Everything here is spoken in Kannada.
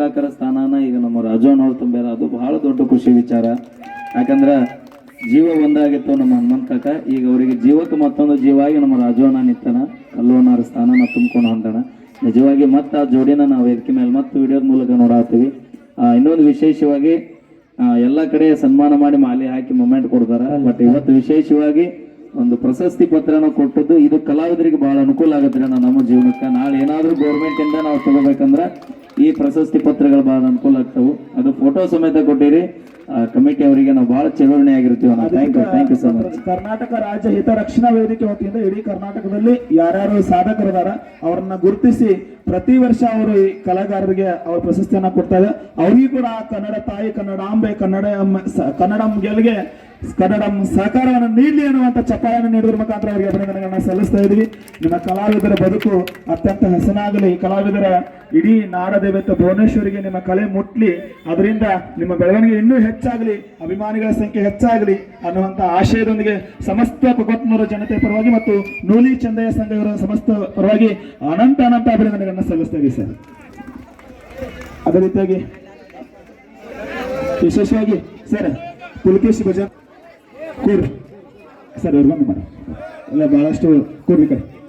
ಲೇಖಕರ ಸ್ಥಾನನ ಈಗ ನಮ್ಮ ರಾಜೋನ್ ಅವ್ರು ತುಂಬ್ಯಾರ. ಅದು ಬಹಳ ದೊಡ್ಡ ಖುಷಿ ವಿಚಾರ. ಯಾಕಂದ್ರ ಜೀವ ಒಂದಾಗಿತ್ತು ನಮ್ಮ ಹನುಮಂತ ಕಾಕ. ಈಗ ಅವರಿಗೆ ಜೀವಕ್ಕೆ ಮತ್ತೊಂದು ಜೀವಾಗಿ ನಮ್ಮ ರಾಜೋಣ ನಿಂತಾನ. ಕಲ್ಲೋನಾರ ಸ್ಥಾನನ ತುಂಬ್ಕೊಂಡು ಹೊಂಟಾನ. ನಿಜವಾಗಿ ಮತ್ತೆ ಆ ಜೋಡಿನ ನಾವು ವೇದಿಕೆ ಮೇಲೆ ಮತ್ತೆ ವಿಡಿಯೋದ ಮೂಲಕ ನೋಡಾತೀವಿ ಇನ್ನೊಂದು ವಿಶೇಷವಾಗಿ ಎಲ್ಲ ಕಡೆ ಸನ್ಮಾನ ಮಾಡಿ ಮಾಲೆ ಹಾಕಿ ಮೊಮೆಂಟ್ ಕೊಡ್ತಾರ. ಬಟ್ ಇವತ್ತು ವಿಶೇಷವಾಗಿ ಒಂದು ಪ್ರಶಸ್ತಿ ಪತ್ರನ ಕೊಟ್ಟದ್ದು ಇದು ಕಲಾವಿದರಿಗೆ ಬಹಳ ಅನುಕೂಲ ಆಗುತ್ತೆ ನಮ್ಮ ಜೀವನಕ್ಕೆ. ನಾಳೆ ಏನಾದ್ರೂ ಗೌರ್ಮೆಂಟ್ ಇಂದ ನಾವು ತಗೋಬೇಕಂದ್ರ ಈ ಪ್ರಶಸ್ತಿ ಪತ್ರಗಳು ಬಹಳ ಅನುಕೂಲ ಆಗ್ತವೆ. ಅದು ಫೋಟೋ ಸಮೇತ ಕೊಟ್ಟಿರಿ. ಕಮಿಟಿ ಅವರಿಗೆ ನಾವು ಬಹಳ ಚಲೋಣೆ ಆಗಿರ್ತೀವಿ thank you thank you so much Karnataka ರಾಜ್ಯ ಹಿತರಕ್ಷಣಾ ವೇದಿಕೆ ವತಿಯಿಂದ ಇಡೀ ಕರ್ನಾಟಕದಲ್ಲಿ ಯಾರ್ಯಾರು ಸಾಧಕರಿದಾರ ಅವ್ರನ್ನ ಗುರುತಿಸಿ ಪ್ರತಿ ವರ್ಷ ಅವರು ಈ ಕಲಾಕಾರರಿಗೆ ಅವ್ರ ಪ್ರಶಸ್ತಿಯನ್ನ ಕೊಡ್ತಾರೆ. ಅವ್ರಿಗೂ ಕೂಡ ಕನ್ನಡ ತಾಯಿ ಕನ್ನಡಾಂಬೆ ಕನ್ನಡ ಕನ್ನಡ ಗೆಲ್ಗೆ ಕನ್ನಡಂ ಸಹಕಾರವನ್ನು ನೀಡಲಿ ಅನ್ನುವಂತ ಚಪ್ಪಾಳೆಯನ್ನು ನೀಡುವ ಮುಖಾಂತರ ಅವರಿಗೆ ಅಭಿನಂದನೆಗಳನ್ನ ಸಲ್ಲಿಸ್ತಾ ಇದ್ದೀವಿ. ನಿಮ್ಮ ಕಲಾವಿದರ ಬದುಕು ಅತ್ಯಂತ ಹೆಸನಾಗಲಿ. ಕಲಾವಿದರ ಇಡೀ ನಾಡದೇವತೆ ಭುವನೇಶ್ವರಿಗೆ ನಿಮ್ಮ ಕಲೆ ಮುಟ್ಲಿ. ಅದರಿಂದ ನಿಮ್ಮ ಬೆಳವಣಿಗೆ ಇನ್ನೂ ಹೆಚ್ಚಾಗಲಿ. ಅಭಿಮಾನಿಗಳ ಸಂಖ್ಯೆ ಹೆಚ್ಚಾಗಲಿ ಅನ್ನುವಂತ ಆಶಯದೊಂದಿಗೆ ಸಮಸ್ತ ಕೊಕೊತ್ನೂರು ಜನತೆ ಪರವಾಗಿ ಮತ್ತು ನೂಲಿ ಚಂದಯ್ಯ ಸಂಘ ಇವರ ಸಮಸ್ತ ಪರವಾಗಿ ಅನಂತ ಅನಂತ ಅಭಿನಂದನೆಗಳನ್ನು ಸಲ್ಲಿಸ್ತಾ ಇದ್ದೀವಿ ಸರ್. ಅದೇ ರೀತಿಯಾಗಿ, ವಿಶೇಷವಾಗಿ ಸರ್, ಪುಲಕೇಶ್ ಭಜನ್. ಕೂರ್ ಸರ್ ಇವ್ರಿಗೊಂದು ಮಾಡಿ ಇಲ್ಲ ಬಹಳಷ್ಟು ಕೂರ್ಬೇಕಾರೆ